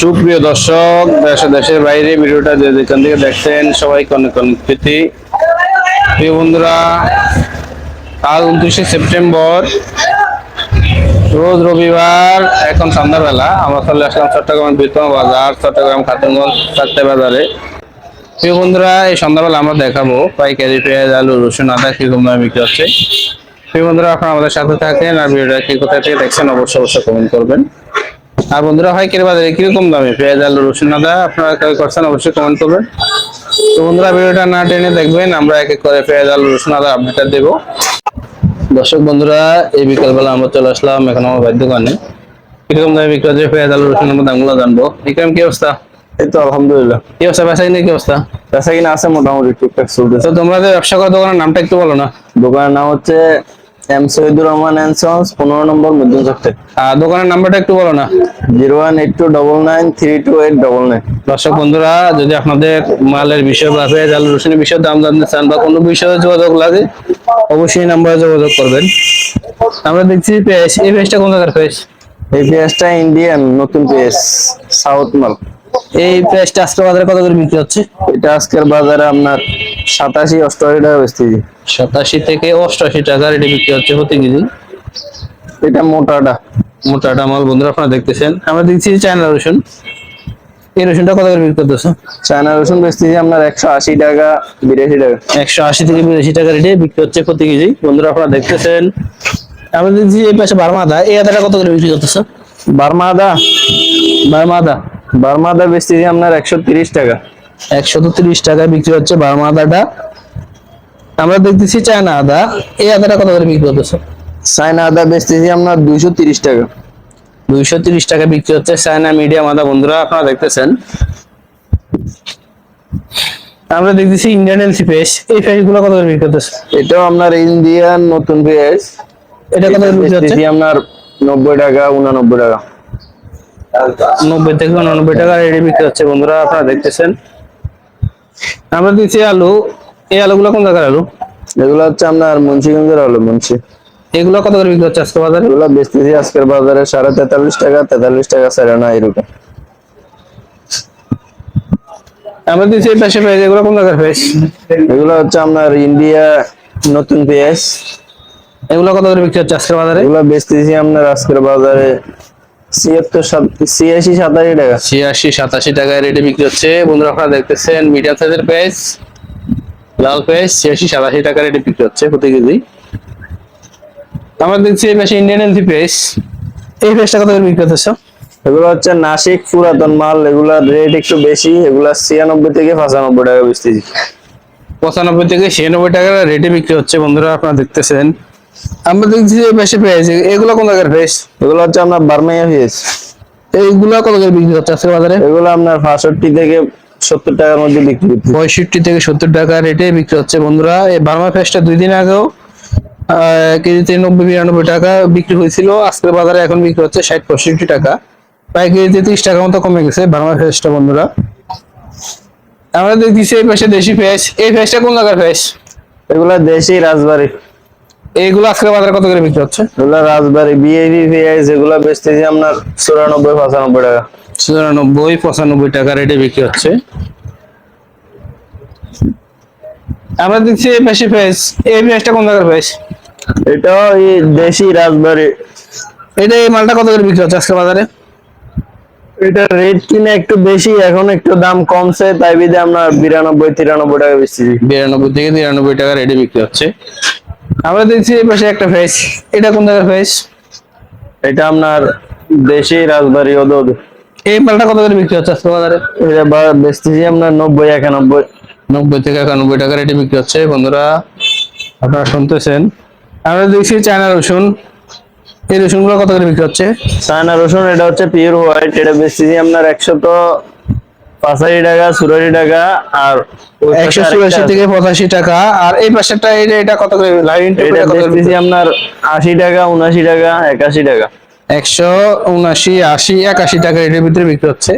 সুপ্রিয় দর্শক, দেশ দেশের বাইরে ভিডিওটা যেখান থেকে দেখছেন, সবাইকে অনেক অনেক প্রীতি। প্রিয় বন্ধুরা আজ উনত্রিশে সেপ্টেম্বর, রোজ রবিবার, এখন সন্ধ্যাবেলা। আমরা চলে আসলাম চট্টগ্রাম বৃতম বাজার, চট্টগ্রাম খাতুনগঞ্জ চারটে বাজারে। প্রিয় বন্ধুরা, এই সন্ধ্যাবেলা আমরা দেখাবো পাইকারি পেঁয়াজ, আলু, রসুন, আদা কীরকম দামে বিক্রি হচ্ছে। প্রিয় বন্ধুরা, আপনারা আমাদের সাথে থাকেন আর ভিডিওটা কি কোথা থেকে দেখছেন, অবশ্যই অবশ্যই কমেন্ট করবেন। আর বন্ধুরা হয় কিরে বাজারে? কীরকম দামে? পেঁয়াজ আলু রসুন আদা? আপনারা ক্রয় করছেন? অবশ্যই কমেন্ট করবেন। তো বন্ধুরা ভিডিওটা না টেনে দেখবেন আমরা এক এক করে পেঁয়াজ আলু রসুন আদা আপডেটটা দেবো। দর্শক বন্ধুরা এই বিকালবেলা আমরা চলে আসলাম এখন আমার ভাইয়ের দোকানে। কীরকম দামে বিক্রি হচ্ছে পেঁয়াজ আলু রসুন আদার দামগুলো জানব। ইকরাম কি অবস্থা? এই তো আলহামদুলিল্লাহ। কি অবস্থা? বেচা কিনে কি অবস্থা? বেচা কিনা আছে মোটামুটি টুকটাক চলতেছে। তো তোমরা যে ব্যবসা করার দোকানের নামটা একটু বলো না। দোকানের নাম হচ্ছে M Shahidur Rahman and sons পনেরো নম্বর মধ্যম আর দোকানের নাম্বারটা একটু বলো না। Zero one eight two double nine three two eight double nine. দর্শক বন্ধুরা যদি আপনাদের মালের বিষয় বা আলু রসুনের বিষয়ে দাম জানতে চান বা কোনো বিষয়ে যোগাযোগ লাগে অবশ্যই নাম্বারে যোগাযোগ করবেন। আমরা দেখছি পেঁয়াজ। এই পেঁয়াজটা কোন জায়গার পেঁয়াজ? এই পেঁয়াজটা ইন্ডিয়ান নতুন পেঁয়াজ সাউথ মাল। এই পেঁয়াজটা আজকে বাজারে কত করে বিক্রি হচ্ছে? এটা আজকের বাজারে আপনার সাতাশি অষ্টআশি টাকা বেচতেছি সাতাশি থেকে অষ্টআশি টাকা রেটে বিক্রি হচ্ছে প্রতি কেজি এটা মোটাটা। মোটাটা মাল বন্ধুরা আপনারা দেখতেছেন। আমরা দেখছি চায়না রসুন। এই রসুনটা কত করে বিক্রি করতেছে? চায়না রসুন বেচতেছি আপনার একশো আশি টাকা বিরাশি টাকা। একশো আশি থেকে বিরাশি টাকা রেটে বিক্রি হচ্ছে প্রতি কেজি বন্ধুরা আপনারা দেখতেছেন। আমরা দেখছি এই পাশে বারমা আদা এই আদাটা কত করে বিক্রি করতেছে? বার্মা আদা বারমা আদা বার্মা আদা বেচতেছি আপনার একশো তিরিশ টাকা। একশো তিরিশ টাকায় বিক্রি হচ্ছে বারমা আদাটা আমরা দেখতেছি চায়না আদা। এই আদাটা কত করে বিক্রি করতেছে চায়না আদা বেচতেছি আপনার দুইশো তিরিশ টাকা। দুইশো তিরিশ টাকা বিক্রি হচ্ছে চায়না মিডিয়াম আদা। বন্ধুরা আপনারা দেখতেছেন। আমরা দেখতেছি ইন্ডিয়ান এলসি পেস এই পেসগুলো কত করে বিক্রি করতেছে এটাও আপনার ইন্ডিয়ান নতুন পেঁয়াজ এটা কত করে বিক্রি হচ্ছে? আপনার নব্বই টাকা উনানব্বই টাকা। নব্বই থেকে উননব্বই টাকা রেডি বিক্রি হচ্ছে বন্ধুরা আপনারা দেখতেছেন। আমরা দিচ্ছি আলু। এই আলুগুলো কোন জায়গার আলু? এগুলো হচ্ছে আপনার মুন্সিগঞ্জের আলু মুন্সি। এগুলো কত করে বিক্রি হচ্ছে আজকে বাজারে? এগুলো বেচতেছি আজকের বাজারে সাড়ে তেতাল্লিশ টাকা তেতাল্লিশ টাকা সাড়ে না এরকম আমরা দিচ্ছি পাশে পেঁয়াজ এগুলো কোন জায়গার পেঁয়াজ? এগুলো হচ্ছে আপনার ইন্ডিয়া নতুন পেঁয়াজ। এগুলো কত করে বিক্রি হচ্ছে আজকের বাজারে? এগুলো বেচতেছি আপনার আজকের বাজারে ছিয়াশি সাতাশি টাকা। ছিয়াশি সাতাশি টাকায় রেটে বিক্রি হচ্ছে। বন্ধুরা আপনারা দেখতেছেন মিডিয়াম সাইজের পেঁয়াজ লাল পেঁয়াজ ছিয়াশি সাতাশি টাকা রেটে বিক্রি হচ্ছে প্রতি কেজি। আমরা দেখছি এই ইন্ডিয়ান পেঁয়াজ। এই পেঁয়াজটা কত করে বিক্রি হচ্ছে এগুলো হচ্ছে নাসিক পুরাতন মাল এগুলার রেট একটু বেশি এগুলা ছিয়ানব্বই থেকে পঁচানব্বই টাকা বেচতেছি। পঁচানব্বই থেকে ছিয়ানব্বই টাকা রেটে বিক্রি হচ্ছে বন্ধুরা আপনারা দেখতেছেন। আমরা দেখছি এই পাশে পেঁয়াজ এগুলো কোন জায়গার পেঁয়াজ এগুলো হচ্ছে আপনার বার্মাইয়া পেঁয়াজ এইগুলো কত করে বিক্রি হচ্ছে আজকের বাজারে? এগুলো আপনার বাষট্টি থেকে সত্তর টাকার মধ্যে বিক্রি পঁয়ষট্টি থেকে সত্তর টাকা রেটে বিক্রি হচ্ছে বন্ধুরা। এই বার্মা ফেসটা দুই দিন আগেও কেজিতে নব্বই বিরানব্বই টাকা বিক্রি হয়েছিল। আজকের বাজারে এখন বিক্রি হচ্ছে ষাট পঁয়ষট্টি টাকা। প্রায় কেজিতে ত্রিশ টাকা মতো কমে গেছে বার্মা ফেসটা বন্ধুরা। আমরা দেখতেছি এই পাশে দেশি ফেস এই ফেসটা কোন জায়গার ফেস এগুলো দেশি রাজবাড়ি। এইগুলো আজকের বাজারে কত করে বিক্রি হচ্ছে? এগুলো রাজবাড়ি বিএবি পেঁয়াজ এগুলো বেচতেছি আপনার চুরানব্বই পঁচানব্বই টাকা। চুরানব্বই পঁচানব্বই টাকা রেটে বিক্রি হচ্ছে। আমরা দেখছি এই পাশে ফেস এই ফেসটা কোন জায়গার ফেস এটাও এই দেশি রাজবাড়ি। এটা এই মালটা কত করে বিক্রি হচ্ছে আজকের বাজারে? এটা রেট কিনে একটু বেশি এখন একটু দাম কমছে তাই বিধে আমরা বিরানব্বই তিরানব্বই টাকা বেচতেছি। বিরানব্বই থেকে তিরানব্বই টাকা রেডি বিক্রি হচ্ছে। আমরা দেখছি এই পাশে একটা ফেস এটা কোন জায়গার ফেস এটা আপনার দেশি রাজবাড়ি ওদোদ। এই মালটা কত করে বিক্রি হচ্ছে আজকে বাজারে? এটা বেচতেছি আপনার নব্বই একানব্বই। নব্বই থেকে একানব্বই টাকা রেটে বিক্রি হচ্ছে বন্ধুরা। আপনারা শুনতেছেন। আমরা দেখছি চায়না রসুন। এই রসুনগুলো কত করে বিক্রি হচ্ছে? চায়না রসুন এটা হচ্ছে পিওর হোয়াইট এটা বেচতেছি আপনার একশো তো পঁচাশি টাকা চুরাশি টাকা আর একশো চুরাশি থেকে পঁচাশি টাকা। আর এই পাশেরটা এটা এটা কত করে? লাইন এটা বেচতেছি আপনার আশি টাকা উনাশি টাকা একাশি টাকা। একশো উনাশি আশি একাশি টাকা এটার ভিতরে বিক্রি হচ্ছে।